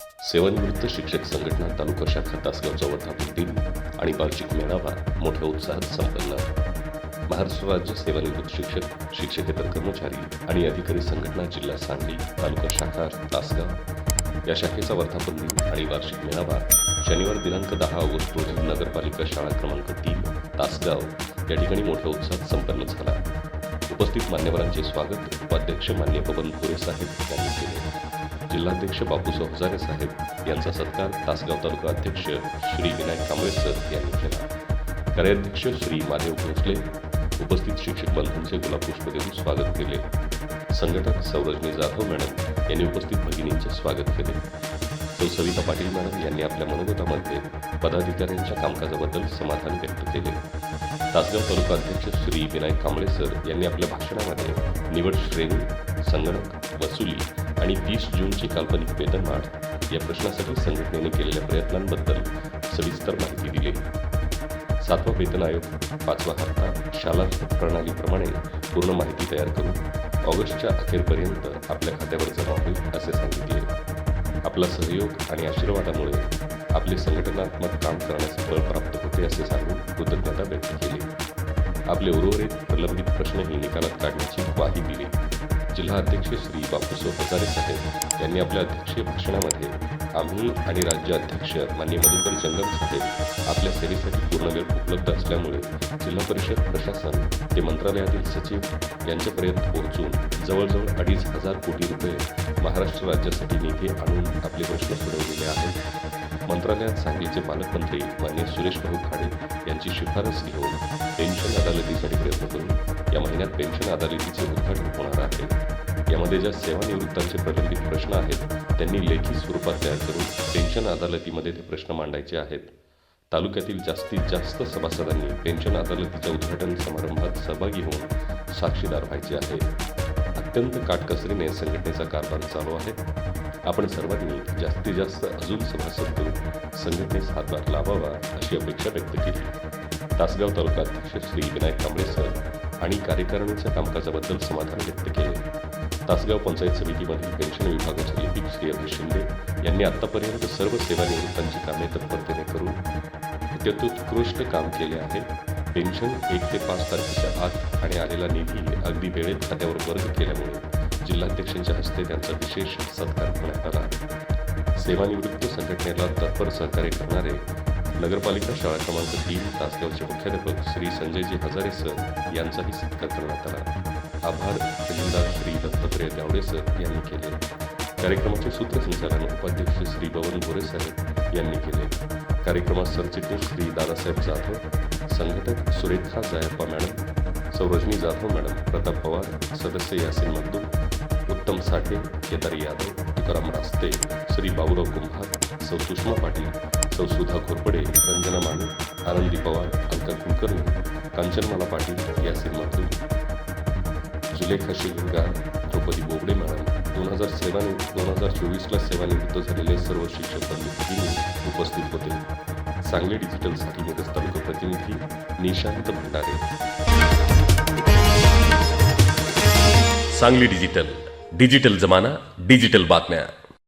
सेवानिवृत्त शिक्षक संघटना तालुका शाखा तासगावचा वर्धापन दिन आणि वार्षिक मेळावा मोठ्या उत्साहात संपन्न महाराष्ट्र राज्य सेवानिवृत्त शिक्षक शिक्षकेतर कर्मचारी आणि अधिकारी संघटना जिल्हा सांगली तालुका शाखा तासगाव. या शाखेचा वर्धापन दिन आणि वार्षिक मेळावा शनिवार दिनांक दहा ऑगस्ट रोजी नगरपालिका शाळा क्रमांक तीन तासगाव या ठिकाणी मोठ्या उत्साहात संपन्न झाला. उपस्थित मान्यवरांचे स्वागत उपाध्यक्ष मान्य पवन भोरे साहेब यांनी केले. जिल्हाध्यक्ष बापूसाहेब हजारे साहेब यांचा सत्कार तासगाव तालुका अध्यक्ष श्री विनायक कांबळे सर यांनी केला. कार्याध्यक्ष श्री महादेव भोसले उपस्थित शिक्षक बंधूंचे गुलाबपुष्प देऊन स्वागत केले. संघटक सौरजनी जाधव मॅडम यांनी उपस्थित भगिनींचे स्वागत केले. सौ सविता पाटील मॅडम यांनी आपल्या मनोगतामध्ये पदाधिकाऱ्यांच्या कामकाजाबद्दल समाधान व्यक्त केले. तासगाव तालुका अध्यक्ष श्री विनायक कांबळे सर यांनी आपल्या भाषणामध्ये निवड श्रेणी संगणक वसुली आणि तीस जूनची काल्पनिक वेतनवाढ या प्रश्नासाठी संघटनेने केलेल्या प्रयत्नांबद्दल सविस्तर माहिती दिली. सातवा वेतन आयोग पाचवा हप्ता शाला प्रणालीप्रमाणे पूर्ण माहिती तयार करून ऑगस्टच्या अखेरपर्यंत आपल्या खात्यावर जमा होईल असे सांगितले. आपला सहयोग आणि आशीर्वादामुळे आपले संघटनात्मक काम करण्याचे बळ प्राप्त होते असे सांगून कृतज्ञता व्यक्त केली. आपले उर्वरित प्रलंबित प्रश्नही निकालात काढण्याची ग्वाही दिली. जिल्हा अध्यक्ष श्री बापू हजारे साहेब यांनी आपल्या अध्यक्षीय भाषणामध्ये आम्ही आणि राज्य अध्यक्ष मान्य मधुकर चंदन साहेब आपल्या सेवेसाठी पूर्ण वेळ उपलब्ध असल्यामुळे जिल्हा परिषद प्रशासन ते मंत्रालयातील सचिव यांच्यापर्यंत पोहोचून जवळजवळ अडीच हजार कोटी रुपये महाराष्ट्र राज्यासाठी निधी आणून आपले प्रश्न सोडवलेले आहेत. मंत्रालयात सांगलीचे पालकमंत्री मान्य सुरेश भाऊ खाडे यांची शिफारस घेऊन पेन्शन अदालतीसाठी प्रयत्न करून या महिन्यात पेन्शन अदालतीचे उद्घाटन होणार आहे. यामध्ये ज्या सेवानिवृत्तांचे प्रलंबित प्रश्न आहेत त्यांनी लेखी स्वरूपात तयार करून पेन्शन अदालतीमध्ये ते प्रश्न मांडायचे आहेत. तालुक्यातील जास्तीत जास्त सभासदांनी पेन्शन अदालतीच्या उद्घाटन समारंभात सहभागी होऊन साक्षीदार व्हायचे आहे. अत्यंत काटकसरीने संघटनेचा कारभार चालू आहे. आपण सर्वांनी जास्तीत जास्त अजून सभासद करून संघटनेस हातभार लावावा अशी अपेक्षा व्यक्त केली. तासगाव तालुका अध्यक्ष श्री विनायक कांबळे सर आणि कार्यकारिणीच्या कामकाजाबद्दल समाधान व्यक्त केले. तासगाव पंचायत समितीमधील पेन्शन विभागाचे लिपिक श्री अभिष शिंदे यांनी आतापर्यंत सर्व सेवानिवृत्तांची कामे तत्परतेने करून अत्युत्कृष्ट काम केले आहे. पेन्शन एक ते पाच तारखेच्या आत आणि आलेला निधी अगदी वेळेत खात्यावर वर्ग केल्यामुळे जिल्हाध्यक्षांच्या हस्ते त्यांचा विशेष सत्कार करण्यात आला सेवानिवृत्त संघटनेला तत्पर सहकार्य करणारे नगरपालिका शाळा क्रमांक तीन तासगावचे मुख्याध्यापक श्री संजयजी हजारे सर यांचाही सत्कार करण्यात आला. आभार खजिनदार श्री दत्तात्रय गावडे सर यांनी केले. कार्यक्रमाचे सूत्रसंचालन उपाध्यक्ष श्री पवन गोरे साहेब यांनी केले. कार्यक्रमात सरचिटणीस श्री दादासाहेब जाधव संघटक सुरेखा जायप्पा मॅडम सौरजनी जाधव मॅडम प्रताप पवार सदस्य यासिन मद्दू उत्तम साठे केदार यादव तुकाराम रास्ते श्री बाबुराव कुंभार सौ सुषमा पाटील सौ सुधा घोरपडे रंजना माने आनंदी पवार अंका कुलकर्णी कांचनमाला पाटील या सिनेमातून. जुलेखा शिवगार द्रौपदी बोबडे मॅडम दोन हजार सेवाने दोन हजार चोवीसला सेवानिवृत्त झालेले सर्व शिक्षक प्रतिनिधी उपस्थित होते. सांगली डिजिटलसाठी मिरज तालुका प्रतिनिधी निशांत भंडारे. सांगली डिजिटल डिजिटल जमाना डिजिटल बातम्या.